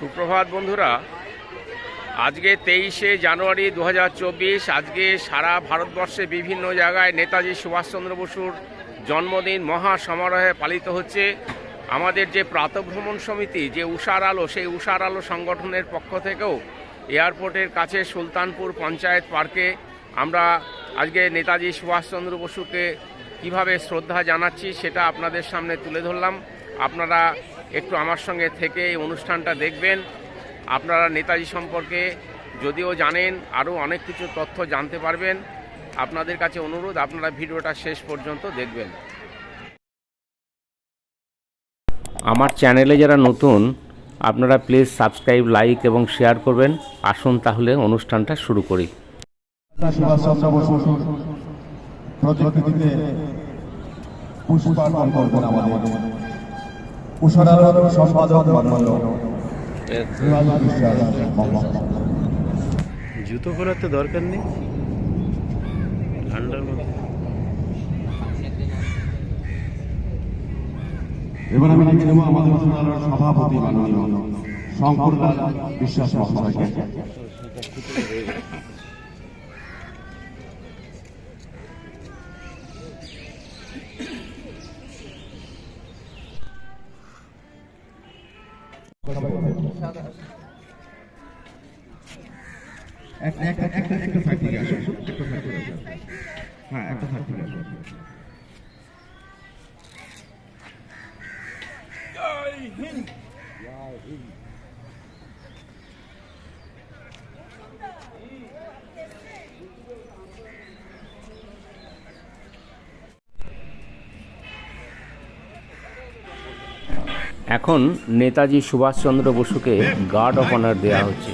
সুপ্রভাত বন্ধুরা। আজকে তেইশে জানুয়ারি দু হাজার চব্বিশ, আজকে সারা ভারতবর্ষে বিভিন্ন জায়গায় নেতাজি সুভাষচন্দ্র বসুর জন্মদিন মহা সমারোহে পালিত হচ্ছে। আমাদের যে প্রাতভ্রমণ সমিতি, যে উষার আলো, সেই উষার আলো সংগঠনের পক্ষ থেকেও এয়ারপোর্টের কাছে সুলতানপুর পঞ্চায়েত পার্কে আমরা আজকে নেতাজি সুভাষচন্দ্র বসুকে কীভাবে শ্রদ্ধা জানাচ্ছি সেটা আপনাদের সামনে তুলে ধরলাম। আপনারা একটু আমার সঙ্গে থেকে এই অনুষ্ঠানটা দেখবেন। আপনারা নেতাজি সম্পর্কে যদিও জানেন, আরও অনেক কিছু তথ্য জানতে পারবেন। আপনাদের কাছে অনুরোধ, আপনারা ভিডিওটা শেষ পর্যন্ত দেখবেন। আমার চ্যানেলে যারা নতুন, আপনারা প্লিজ সাবস্ক্রাইব, লাইক এবং শেয়ার করবেন। আসুন তাহলে অনুষ্ঠানটা শুরু করি। সুভাষচন্দ্র পুষ্পার্পণ করবেন আমাদের। সম্পাদক। জুতো পরার তো দরকার নেই ঠান্ডার মধ্যে এবার আমি লিখে নেব আমাদের উষারার সভাপতি মাননীয় শঙ্করলাল বিশ্বাস মহাশয়কে হ্যাঁ সাইড থেকে এখন নেতাজি সুভাষচন্দ্র বসুকে গার্ড অফ অনার দেওয়া হচ্ছে।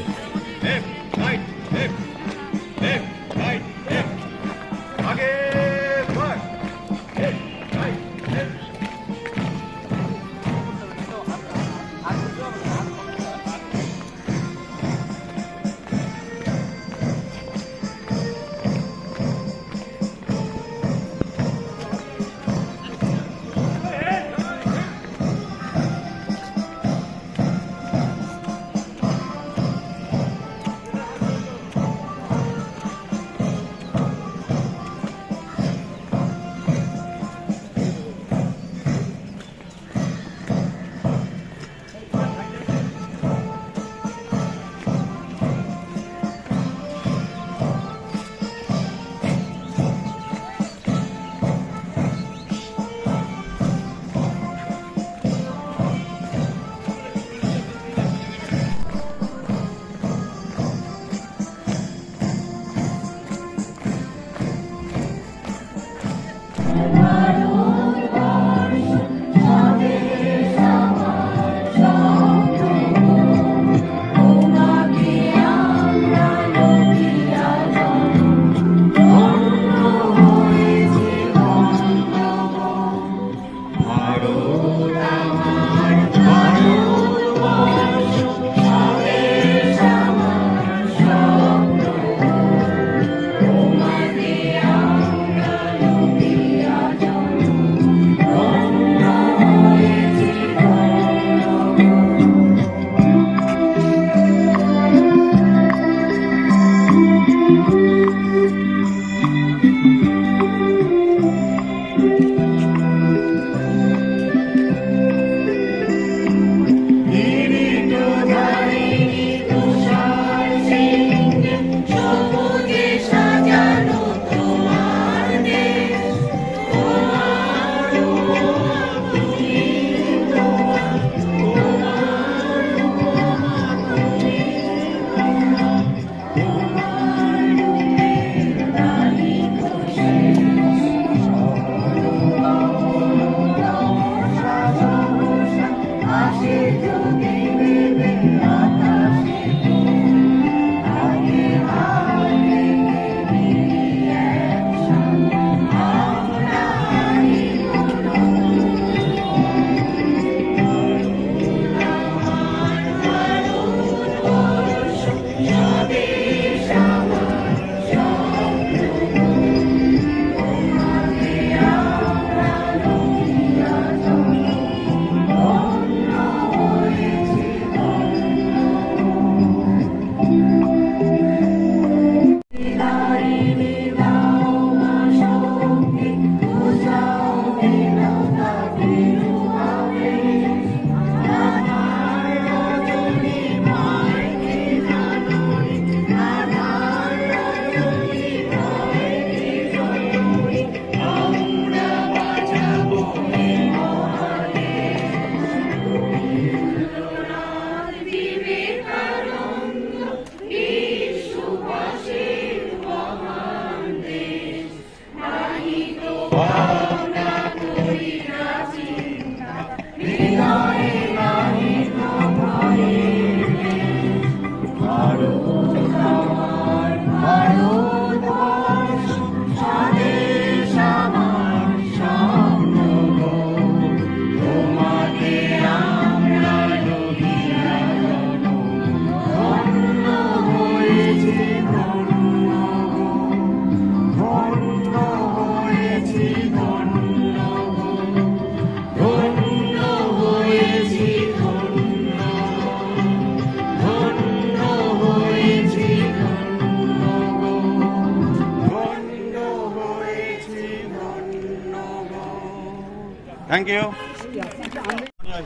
থ্যাংক ইউ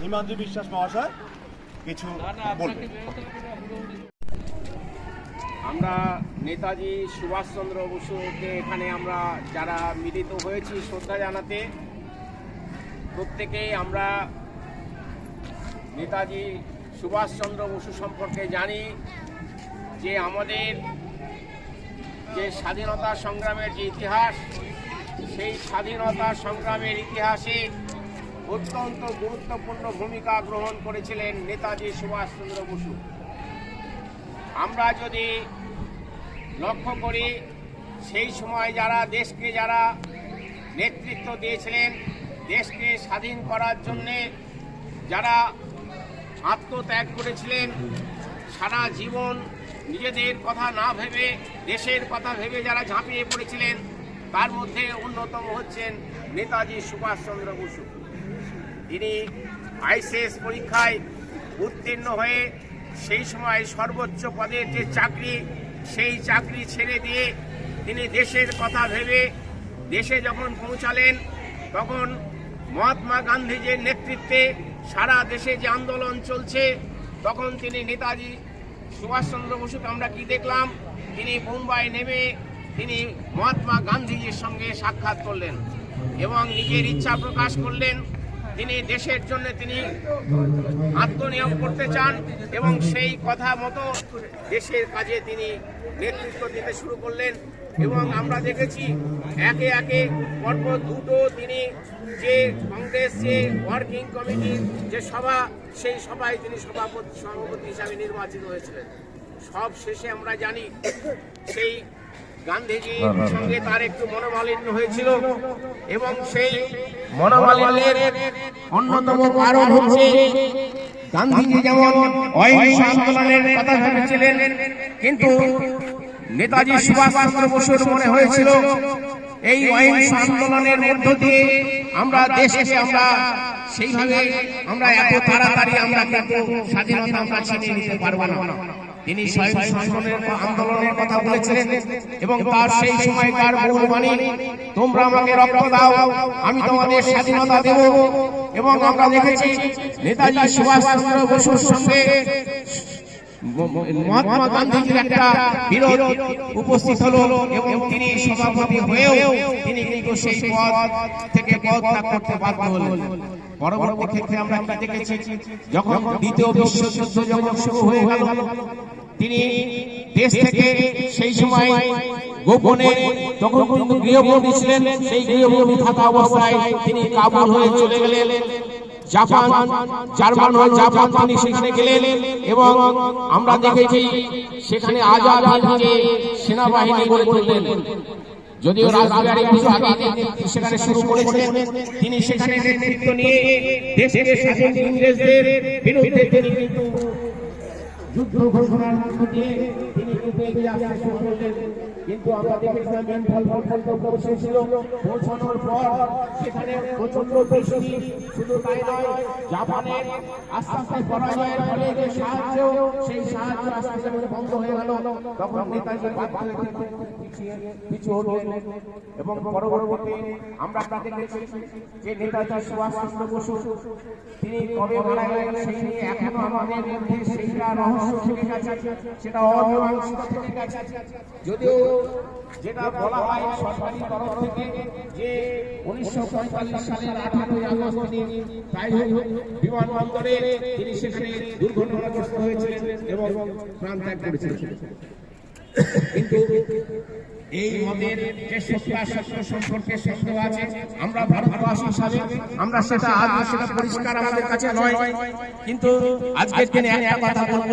হিমাদ্রি বিশ্বাস মহাশয় কিছু আমরা নেতাজি সুভাষচন্দ্র বসুকে এখানে আমরা যারা মিলিত হয়েছি শ্রদ্ধা জানাতে প্রত্যেকেই আমরা নেতাজি সুভাষচন্দ্র বসু সম্পর্কে জানি যে আমাদের যে স্বাধীনতা সংগ্রামের যে ইতিহাস সেই স্বাধীনতা সংগ্রামের ইতিহাসে অত্যন্ত গুরুত্বপূর্ণ ভূমিকা গ্রহণ করেছিলেন নেতাজি সুভাষচন্দ্র বসু। আমরা যদি লক্ষ্য করি, সেই সময় যারা, দেশকে যারা নেতৃত্ব দিয়েছিলেন, দেশকে স্বাধীন করার জন্যে যারা আত্মত্যাগ করেছিলেন, সারা জীবন নিজেদের কথা না ভেবে, দেশের কথা ভেবে যারা ঝাঁপিয়ে পড়েছিলেন, তার মধ্যে অন্যতম হচ্ছেন নেতাজি সুভাষচন্দ্র বসু। তিনি আইসিএস পরীক্ষায় উত্তীর্ণ হয়ে সেই সময় সর্বোচ্চ পদের যে চাকরি, সেই চাকরি ছেড়ে দিয়ে তিনি দেশের কথা ভেবে দেশে যখন পৌঁছালেন, তখন মহাত্মা গান্ধীজির নেতৃত্বে সারা দেশে যে আন্দোলন চলছে, তখন তিনি নেতাজি সুভাষচন্দ্র বসুকে আমরা কি দেখলাম? তিনি মুম্বাই নেমে তিনি মহাত্মা গান্ধীজির সঙ্গে সাক্ষাৎ করলেন এবং নিজের ইচ্ছা প্রকাশ করলেন। তিনি দেশের জন্য তিনি আত্মনিয়োগ করতে চান এবং সেই কথা মতো দেশের কাজে তিনি নেতৃত্ব দিতে শুরু করলেন এবং আমরা দেখেছি একে একে পরপর দুটো তিনি যে কংগ্রেস যে ওয়ার্কিং কমিটির যে সভা সেই সভায় তিনি সভাপতি সভাপতি হিসাবে নির্বাচিত হয়েছিলেন। সব শেষে আমরা জানি সেই গান্ধীজির সঙ্গে তার একটু মনোমালিন্য হয়েছিল এবং সেই মনোমালিন্যের অন্যতম কারণ হচ্ছে গান্ধীজি যেমন অহিংসা আন্দোলনের কথা ভেবেছিলেন, কিন্তু নেতাজি সুভাষচন্দ্র বসুর মনে হয়েছিল, এই অহিংসা আন্দোলনের মধ্য দিয়ে আমরা দেশকে আমরা সেইভাবে আমরা এত তাড়াতাড়ি আমরা কিন্তু স্বাধীনতা আমরা ছিনিয়ে নিতে পারব না। তিনি আন্দোলনের কথা বলেছিলেন এবং তার সেই সময়কার তোমরা আমাকে রক্ত দাও আমি তোমাদের স্বাধীনতা দেব। এবং আমরা দেখেছি নেতাজি সুভাষচন্দ্র বসুর সঙ্গে মহাত্মা গান্ধীজির একটা বিরোধ উপস্থিত হলো এবং তিনি সভাপতি হয়েও তিনি কিন্তু সেই পদ থেকে পদত্যাগ করতে বাধ্য হলেন। পরবর্তী ক্ষেত্রে আমরা কি দেখেছি? যখন দ্বিতীয় বিশ্বযুদ্ধ যখন শুরু হয়ে গেল তিনি দেশ থেকে সেই সময় গোপনে তখন কিন্তু গৃহবন্দী ছিলেন, সেই গৃহবন্দী থাকা অবস্থায় তিনি কাবুল হয়ে চলে গেলেন। জাপান, জার্মান হয়ে জাপান তিনি সেখানে গেলেন এবং আমরা দেখেছি সেখানে আজাদ হিন্দে সেনাবাহিনী গড়ে তুললেন। যদিও রাজবিহারী কিছু আগে সেখানে শুরু করেছিলেন, তিনি সেখানে নেতৃত্ব নিয়ে ইংরেজদের বিরুদ্ধে তিনি কিন্তু যুদ্ধ ঘোষণার মধ্য দিয়ে কিন্তু আমরা দেখেছিলাম পৌঁছানোর পর সেখানে প্রচণ্ড শুধু তাই নয়, জাপানের আস্তে আস্তে পরাজয়ের ফলে যে সাহায্য সেই সাহায্য আস্তে আস্তে বন্ধ হয়ে গেল। তখন নেতাজি পিছু হলেন এবং পরবর্তীতে আমরা তা দেখেছি যে নেতাজি সুভাষচন্দ্র বসু, তিনি কবে মারা গেলেন সেই নিয়ে এখনও আমাদের মধ্যে সেইটা রহস্য থেকে গেছে। সেটা অমীমাংসিত থেকে গেছে যদিও যেটা বলা হয় সরকারি তরফ থেকে যে উনিশশো পঁয়তাল্লিশ সালের আঠারোই আগস্ট তিনি বিমানবন্দরে তিনি সেখানে দুর্ঘটনাগ্রস্ত হয়েছিলেন এবং প্রাণ ত্যাগ করেছিলেন। কিন্তু এই মদের যে সত্যাসত্য সম্পর্কে সন্দেহ আছে, আমরা ভারতবাসী হিসাবে, আমরা সেটা আজ সেটা পরিষ্কার আমাদের কাছে নয়। কিন্তু আজকের দিনে একটা কথা বলব,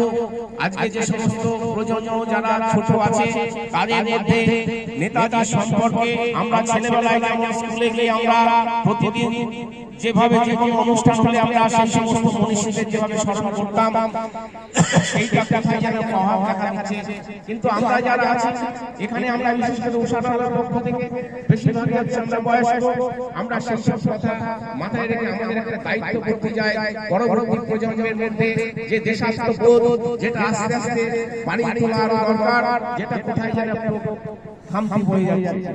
আজকে যে সমস্ত প্রজন্ম যারা ছোট আছে, তাদের মধ্যে নেতাজি সম্পর্কে আমরা ছেলেবেলায় স্কুলে গিয়ে আমরা প্রতিদিন যেভাবে যে কোনো অনুষ্ঠান হলে আমরা সমস্ত মনীষীদের যেভাবে স্মরণ করতাম কিন্তু আমরা যারা আছি, এখানে আমরা বিশেষ করে উষাটার পক্ষ থেকে, বেশিরভাগই হচ্ছে আমরা বয়স্ক, আমরা কথা মাথায় রেখে আমাদের একটা দায়িত্ব করতে যাই পরবর্তী প্রজন্মের মধ্যে যে দেশাত্মবোধ যেটা আস্তে আস্তে বাড়ি তোলার দরকার, যেটা কোথায় যেন হয়ে যাচ্ছে।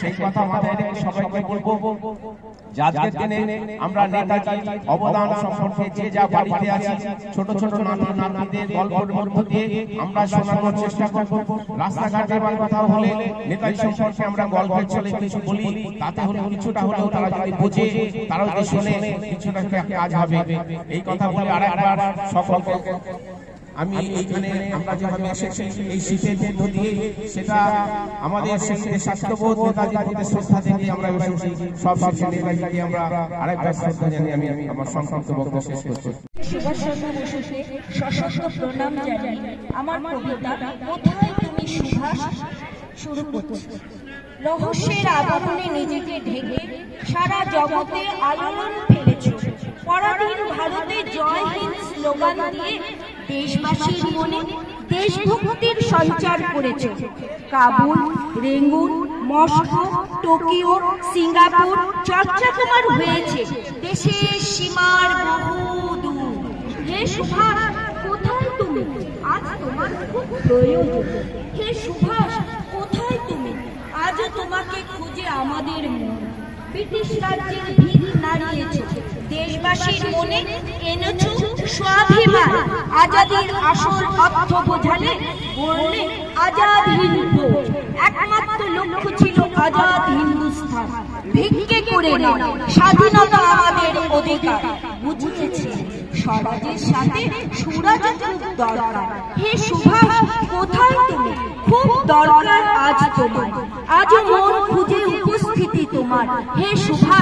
সেই কথা মাথায় রেখে সবাইকে বলব আমরা নেতাজি অবদান সম্পর্কে যে যা বাড়িতে আছি, ছোট ছোট নাতি নাতনিদের গল্পের মধ্য দিয়ে আমরা শোনানোর চেষ্টা করব। রাস্তাঘাটে বা কোথাও হলে নেতাজি সম্পর্কে আমরা গল্পের চলে কিছু বলি, তাতে হলে কিছুটা হলেও তারা যদি বোঝে, তারাও যদি শোনে, কিছুটা কাজ হবে। এই কথা বলে আরেকবার সকলকে আমি এইখানে আমরা যেভাবে এসেছি এই শীতের মধ্য দিয়ে সেটা আমাদের সেই স্বাস্থ্যবোধ নেতাজির প্রতি শ্রদ্ধা থেকে আমরা এসেছি। সব শেষে নেতাজিকে আমরা আরেকবার শ্রদ্ধা জানিয়ে আমি আমি আমার সংক্ষিপ্ত বক্তব্য শেষ করছি। সুভাষচন্দ্র বসুকে সশস্ত্র প্রণাম জানিয়ে আমার কবিতা কোথায় তুমি সুভাষ? শুরু করছি। রহস্যের আবরণে নিজেকে ঢেকে সারা জগতে আলোড়ন ফেলেছ। পরাধীন ভারতে জয় হিন্দ স্লোগান দিয়ে দেশবাসীর মনে দেশভক্তির সঞ্চার করেছ। Kabul, Rangoon, Moscow, Tokyo, Singapore চর্চা তোমার হয়েছে। দেশের সীমার বহু দূর। হে সুভাষ, কোথায় তুমি? আজ তোমার খুব প্রয়োজন। হে সুভাষ, কোথায় তুমি? আজও তোমাকে খুঁজে আমাদের মন। ব্রিটিশ রাজ্যের ভিত নাড়িয়েছ। দেশবাসীর মনে এনেছ স্বাভিমান। আজাদির আসল অর্থ বোঝালে বললে আজাদ হিন্দু। একমাত্র লক্ষ্য ছিল আজাদ হিন্দুস্তান ভিক্ষে করে নয় স্বাধীনতা আমাদের অধিকার। বুঝিয়েছে, স্বরাজের সাথে সুরাজ খুব দরকার। হে সুভাষ, কোথায় তুমি? খুব দরকার আজ তোমার। আজও মন খুঁজে উপস্থিতি তোমার। হে সুভাষ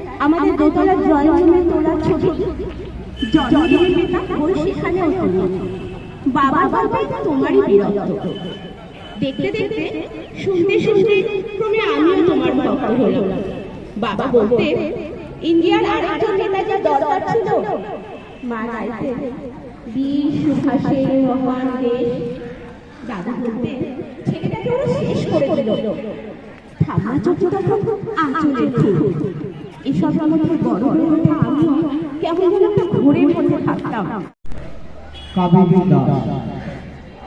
আমাদের দোতলার ড্রয়িং রুমে তোলার ছবি। জন্মদিনের সেখানেও বাবার গল্পে তোমারই বীরত্ব। দেখতে দেখতে শুনতে শুনতে ক্রমে আমিও তোমার ভক্ত হলাম। বাবা বলতে ইন্ডিয়ার আরেকজন নেতা যে দরকার ছিল। মা বীর সুভাষের মহান দেশ। দাদা বলতে ছেলেটাকে ওরা শেষ করে দিল। চোখ তখন আঁচলে এসব আমাদের বড় হয়ে ওঠা আমিও কেমন যেন একটা ঘুরে মধ্যে থাকতাম। কাবেরী দাস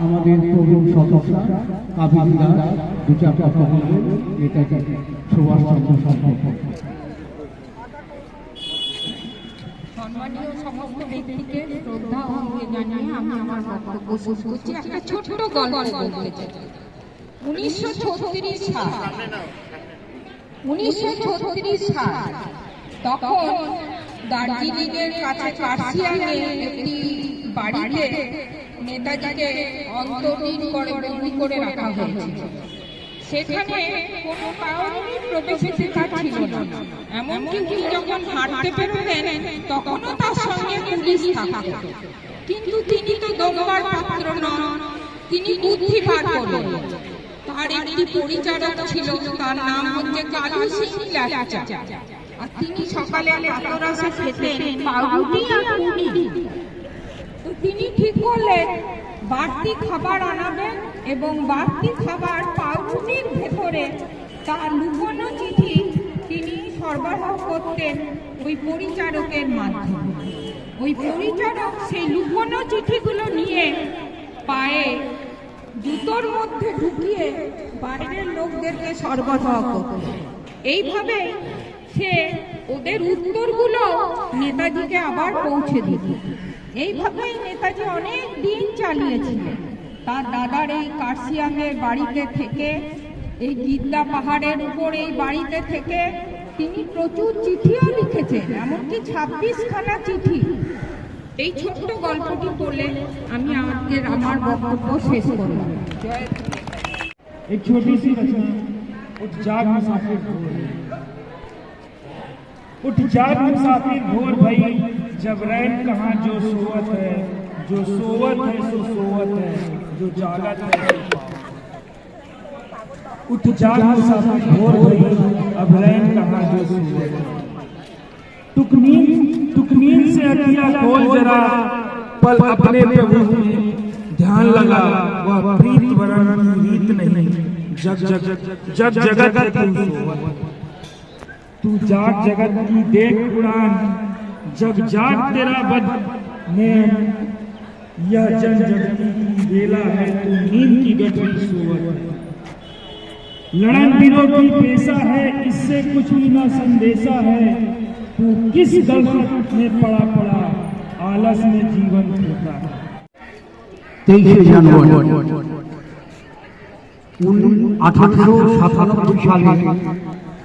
আমাদের তরুণ সদস্য। কাবেরী দাস দু চার কথা বলবেন এটাকে সুভাষচন্দ্র সম্পর্কে সম্মানীয় সমস্ত ব্যক্তিকে শ্রদ্ধা ও জানিয়ে আমি আমার বক্তব্য শেষ করছি। একটা ছোট্ট গল্প বলতে চাই। উনিশশো ছত্রিশ সাল তখন দার্জিলিংয়ের কাছে কার্শিয়াংয়ে একটি বাড়িতে নেতাজিকে অন্তরীণ করে রাখা হয়েছিল। সেখানে কোনো এমনকি তিনি যখন হাঁটতে তখনও তার সঙ্গে পুলিশ থাকত। কিন্তু তিনি তো দমবার পাত্র নন, তিনি বুদ্ধি বার করলেন। তার একটি পরিচারক ছিল, তার নাম হচ্ছে কালু সিং ল্যাচা আর তিনি সকালে প্রাতরাশে খেতেন পাউরুটি আর পুরি তো তিনি ঠিক করলেন বাড়তি খাবার আনাবেন এবং বাড়তি খাবার পাউরুটির ভেতরে তার লুকোনো চিঠি তিনি সরবরাহ করতেন ওই পরিচারকের মাধ্যমে। ওই পরিচারক সেই লুকোনো চিঠিগুলো নিয়ে পায়ে জুতোর মধ্যে ঢুকিয়ে বাইরের লোকদেরকে সরবরাহ করত। এইভাবে সে ওদের উত্তরগুলো নেতাজিকে আবার পৌঁছে দিত। এইভাবেই নেতাজি অনেক দিন চালিয়েছিলেন তার দাদার এই কার্শিয়াংয়ের বাড়িতে থেকে, এই গিদ্দা পাহাড়ের উপর এই বাড়িতে থেকে তিনি প্রচুর চিঠিও লিখেছেন, এমনকি ছাব্বিশ খানা চিঠি। এই ছোট্ট গল্পটি বলে আমি আজকের আমার বক্তব্য শেষ করলাম জয় एक छोटी सी रचना उठ जाग मुसाफिर भोर उठ जाग मुसाफिर भोर भई जब रैन कहाँ जो सोवत है जो सोवत है सो सोवत है जो जागत है सो पावत। उठ जाग मुसाफिर भोर भई अब रैन कहाँ जो सोवत है टुक सुकून से अखियाँ खोल जरा पल अपने प्रभु में ध्यान लगा वह प्रीत वरण रीत नहीं। जग जग जग जगत है तू तू जाग जगत की देख उड़ान जग जाग तेरा बद नैन यह जन जगती की बेला है। तू नींद की गठरी सोवत लड़न बिरो की पेशा है। इससे कुछ भी ना संदेशा है। तू किस गलत में पड़ा पड़ा आलस में जीवन खोता है তেইশে জানুয়ারি আঠারোশো সাতানব্বই সালে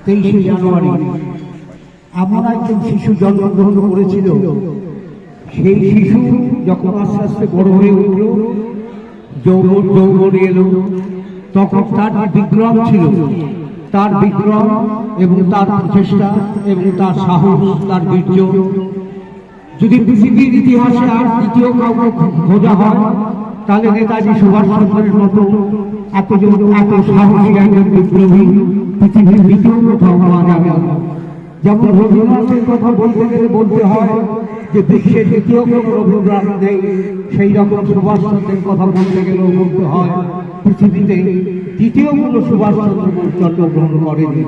তেইশে জানুয়ারি এমন একজন শিশু জন্মগ্রহণ করেছিল সেই শিশু যখন আস্তে আস্তে বড় হয়ে উঠল যৌবন যৌবনে এলো তখন তার বিক্রম ছিল তার বিক্রম এবং তার প্রচেষ্টা এবং তার সাহস, তার বীর্য যদি পৃথিবীর ইতিহাসে আর দ্বিতীয় কাউকে খোঁজা হয়, তাহলে নেতাজি সুভাষচন্দ্রের মতো এতজন এত সাহসী একজন বিপ্লবী পৃথিবীর দ্বিতীয় কোথাও পাওয়া যাবে। যেমন রবীন্দ্রনাথের কথা বলতে গেলে বলতে হয় যে বিশ্বের দ্বিতীয় কোনো রবীন্দ্রনাথ নেই, সেই রকম সুভাষচন্দ্রের কথা বলতে গেলেও বলতে হয়, পৃথিবীতে দ্বিতীয় কোনো সুভাষচন্দ্র বোস জন্মগ্রহণ করেনি।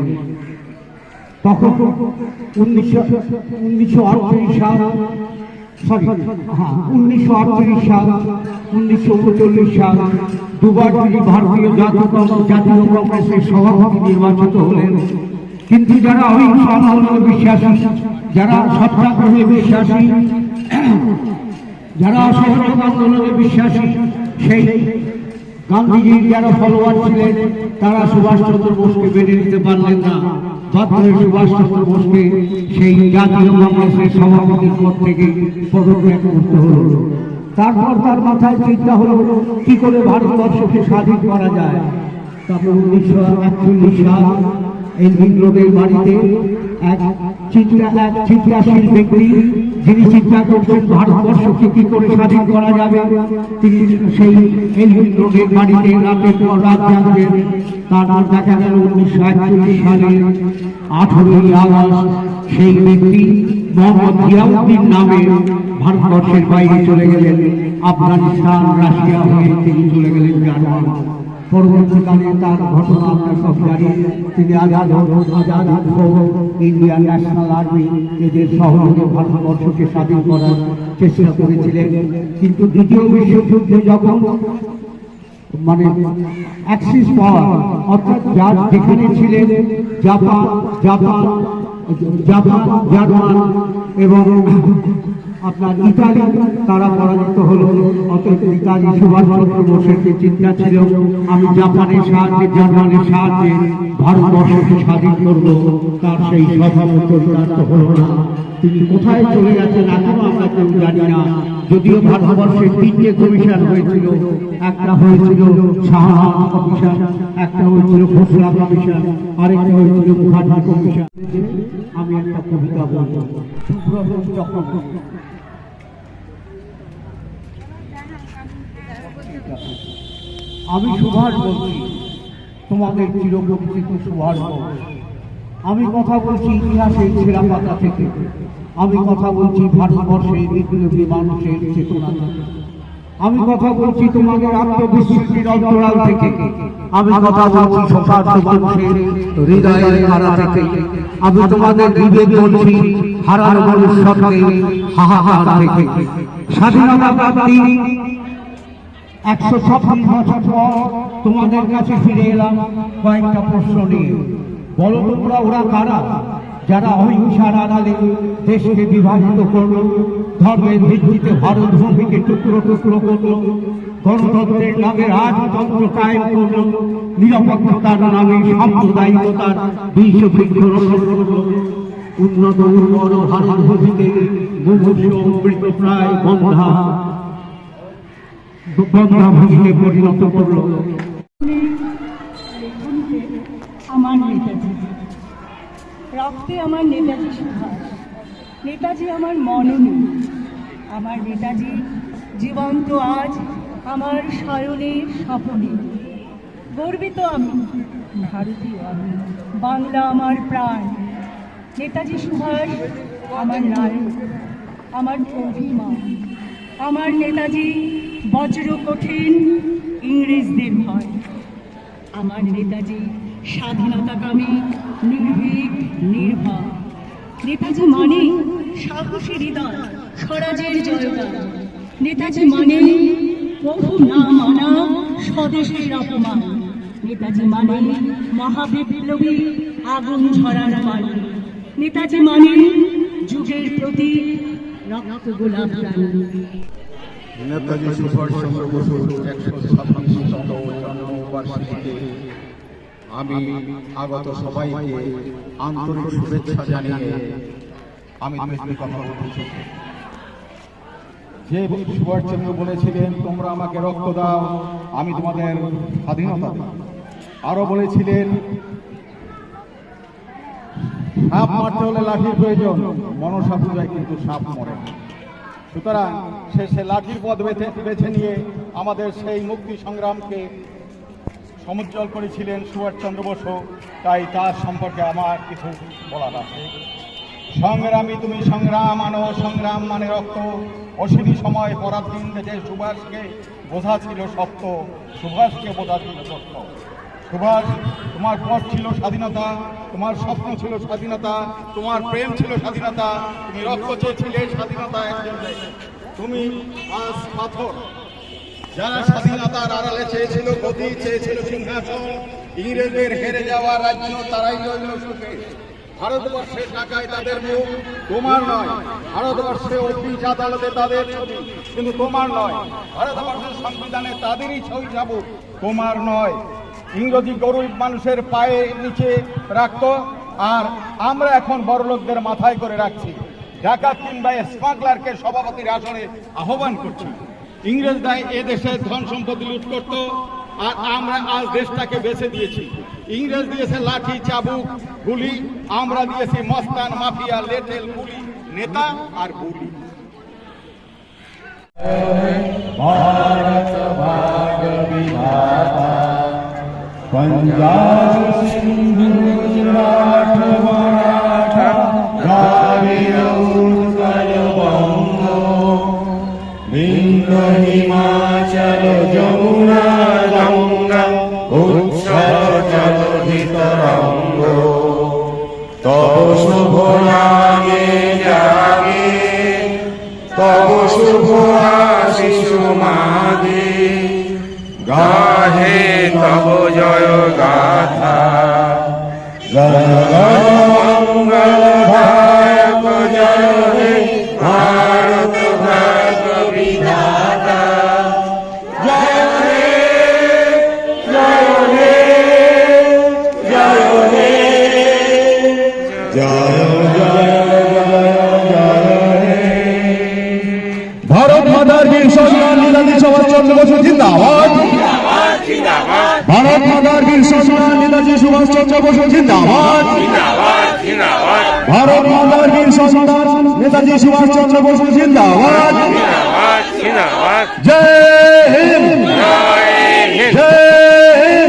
তখন উনিশশো উনিশশো আটত্রিশ সাল হ্যাঁ উনিশশো আটত্রিশ সাল, উনিশশো উনচল্লিশ সাল, দুবার তিনি ভারতীয় জাতীয় জাতীয় কংগ্রেসের সভাপতি নির্বাচিত হলেন। কিন্তু যারা অহিংস আন্দোলনে বিশ্বাসী, যারা সত্যাগ্রহে বিশ্বাসী, যারা অসহযোগ আন্দোলনে বিশ্বাসী, সেই গান্ধীজির যারা ফলোয়ার ছিলেন, তারা সুভাষচন্দ্র বোসকে মেনে নিতে পারলেন না। বাধ্য সুভাষচন্দ্র বোসকে সেই জাতীয় কংগ্রেসের সভাপতির পদ থেকে পদত্যাগ করতে হলো। তারপর তার মাথায় চিন্তা হলো, কি করে ভারতবর্ষকে স্বাধীন করা যায়? তারপর উনিশশো একচল্লিশ সাল এলভিন রোডের বাড়িতে এক এক ব্যক্তি যিনি চিন্তা করছেন ভারতবর্ষকে কি করে স্বাধীন করা যাবে, তিনি সেই এলভিন রোডের বাড়িতে রাতের পর রাত দেখা গেল উনিশশো একচল্লিশ সালে আগস্ট সেই ব্যক্তি মোহাম্মদ জিয়াউদ্দিন নামে ভারতবর্ষের বাইরে চলে গেলেন। আফগানিস্তান, রাশিয়া হয়ে তিনি চলে গেলেন পরবর্তীকালে তার ঘটনা আমরা সব জানি। তিনি Azad Azad Indian National Army এদের সহযোগে ভারতবর্ষকে স্বাধীন করার চেষ্টা করেছিলেন। কিন্তু দ্বিতীয় বিশ্বযুদ্ধে যখন মানে অ্যাক্সিস পাওয়ার অর্থাৎ যার যেখানে ছিলেন জাপান জাপান জাপান, জার্মান এবং আপনার ইতালি, তারা পরাজিত হলো। অতএব ইতালি সুভাষচন্দ্র বোসের যে চিন্তা ছিল, আমি জাপানের সাহায্যে, জার্মানের সাহায্যে ভারতবর্ষকে স্বাধীন করব, তার সেই স্বভাব হলো না। তিনি কোথায় চলে গেছেন এখনও আমরা কেউ জানি না। যদিও ভারতবর্ষে তিনটে কমিশন হয়েছিল, একটা হয়েছিল শাহজাহান কমিশন, একটা হয়েছিল খোসলা কমিশন, আরেকটা হয়েছিল মুখার্জি কমিশন। আমি একটা কবিতা বলব। সুব্রত চক্রবর্তী। আমি সুভাষ বলছি তোমাদের চিরপরিচিত সুভাষ বোস আমি কথা বলছি ইতিহাসের ছেঁড়া পাতা থেকে। আমি কথা বলছি ভারতবর্ষের বিপ্লবী মানুষের চেতনা থেকে। আমি কথা বলছি তোমাদের আত্মবিশ্বাসের অন্তরাল থেকে। আমি কথা বলছি শতাব্দ মানুষের হৃদয়ের ধারা থেকে। আমি তোমাদের বিবেক বলছি হারার ভবিষ্যৎকে হাহাকার থেকে। স্বাধীনতা প্রাপ্তি একশো ছাব্বিশ বছর পর তোমাদের কাছে ফিরে এলাম কয়েকটা প্রশ্ন নিয়ে। বলো তোমরা, ওরা কারা? যারা অহিংসার আড়ালে দেশকে বিভাজিত করল, ধর্মের ভিত্তিতে ভারত ভূমিকে টুকরো টুকরো করল, গণতন্ত্রের নামে রাজতন্ত্র কায়েম করল নিরাপত্তার নামে সাম্প্রদায়িকতার বিষ বৃক্ষ উন্নত, উর্বর ভারত ভূমিতে মুমূর্ষ প্রায় বন্ধা বন্ধা ভূমিতে পরিণত করল। আমার নেতাজি। রক্তে আমার নেতাজি সুভাষ। নেতাজি আমার মননী। আমার নেতাজি জীবন্ত আজ আমার শয়নের স্বপনে। গর্বিত আমি, ভারতীয় আমি, বাংলা আমার প্রাণ। নেতাজি সুভাষ আমার নায়ক, আমার অভিমান। আমার নেতাজি বজ্র কঠিন ইংরেজদের ভয়। আমার নেতাজি স্বাধীনতাকামী, নির্ভীক, নির্ভয়। নেতাজি মানে সাহসী হৃদয়, স্বরাজের জয়গান। নেতাজি মানে প্রভু না মানা স্বদেশের অপমান। নেতাজি মানে মহাবিপ্লবী আগুন ঝরার পানি। নেতাজি মানে যুগের প্রতি রক্ত গোলাপ আমি আগত সবাইকে আন্তরিক শুভেচ্ছা জানিয়ে আমি দুটি কথা চাই। যে সুভাষচন্দ্র বলেছিলেন, তোমরা আমাকে রক্ত দাও, আমি তোমাদের স্বাধীনতা আরও বলেছিলেন, সাপ মারতে হলে লাঠির প্রয়োজন, মনসা পূজায় কিন্তু সাপ মরে না সুতরাং সে সে লাঠির পথ বেছে বেছে নিয়ে আমাদের সেই মুক্তি সংগ্রামকে সমুজ্জ্বল করেছিলেন সুভাষচন্দ্র বসু। তাই তার সম্পর্কে আমার কিছু বলার আছে। সংগ্রামী তুমি সংগ্রাম আনো, সংগ্রাম মানে রক্ত। অশ্বিনী সময় পরাধীন যে সুভাষকে বোঝা ছিল সত্য, সুভাষকে বোঝা ছিল সত্য। সুভাষ, তোমার পথ ছিল স্বাধীনতা, তোমার স্বপ্ন ছিল স্বাধীনতা, তোমার প্রেম ছিল স্বাধীনতা, তুমি রক্ত চেয়েছিলে স্বাধীনতা তুমি আজ পাথর। যারা স্বাধীনতার আড়ালে চেয়েছিল গতি, চেয়েছিল সিংহাসন, ইংরেজদের হেরে যাওয়া রাজ্য, তারাই রইল সুখে। ভারতবর্ষের টাকায় তাদের মুখ তোমার নয়। ভারতবর্ষে অফিস আদালতে তাদের ছবি, কিন্তু তোমার নয়। ভারতবর্ষের সংবিধানে তাদেরই ছবি যাব তোমার নয়। ইংরেজি গরিব মানুষের পায়ে নিচে রাখতো, আর আমরা এখন বড়লোকদের মাথায় করে রাখছি। ডাকাত কিংবা স্মাগলারকে সভাপতির আসনে আহ্বান করছি। ইংরেজরা এ দেশের ধন সম্পত্তি লুট করত, আর আমরা আজ দেশটাকে বেছে দিয়েছি। ইংরেজ দিয়েছে লাঠি, চাবুক, গুলি, আমরা দিয়েছি মস্তান, মাফিয়া, লেটেল গুলি নেতা আর গুলি। पंजाब सिंधु गुजरात मराठा द्राविड उत्कल बंग বিন্দ হিমাচল যমুনা গঙ্গা উৎসব জলধিত রঙ্গ তব শুভ নামে জাগে তব শুভ আশিস মাগে গাহে তব জয় গাথা। মঙ্গল মাতার বীর সন্তান নেতাজি সুভাষচন্দ্র বসু জিন্দাবাদ। ভারত মাতার বীর সন্তান নেতাজি সুভাষচন্দ্র বসু জিন্দাবাদ। জয় হিন্দ। জয় হিন্দ।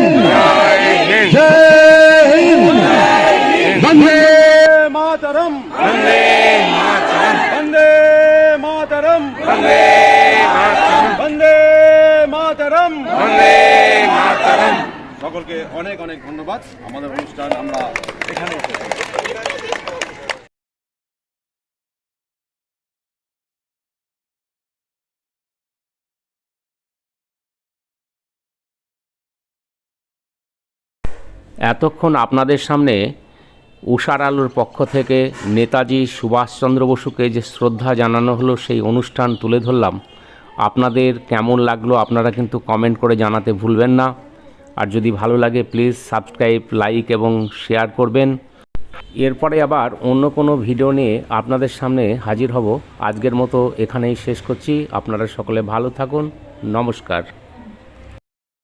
সকলকে অনেক অনেক ধন্যবাদ। আমাদের অনুষ্ঠান আমরা এখানে এতক্ষণ আপনাদের সামনে উষার আলোর পক্ষ থেকে নেতাজি সুভাষচন্দ্র বসুকে যে শ্রদ্ধা জানানো হলো, সেই অনুষ্ঠান তুলে ধরলাম। আপনাদের কেমন লাগল আপনারা কিন্তু কমেন্ট করে জানাতে ভুলবেন না। আর যদি ভালো লাগে প্লিজ সাবস্ক্রাইব লাইক এবং শেয়ার করবেন। এরপরে আবার অন্য কোনো ভিডিও নিয়ে আপনাদের সামনে হাজির হব। আজকের মতো এখানেই শেষ করছি। আপনারা সকলে ভালো থাকুন। নমস্কার।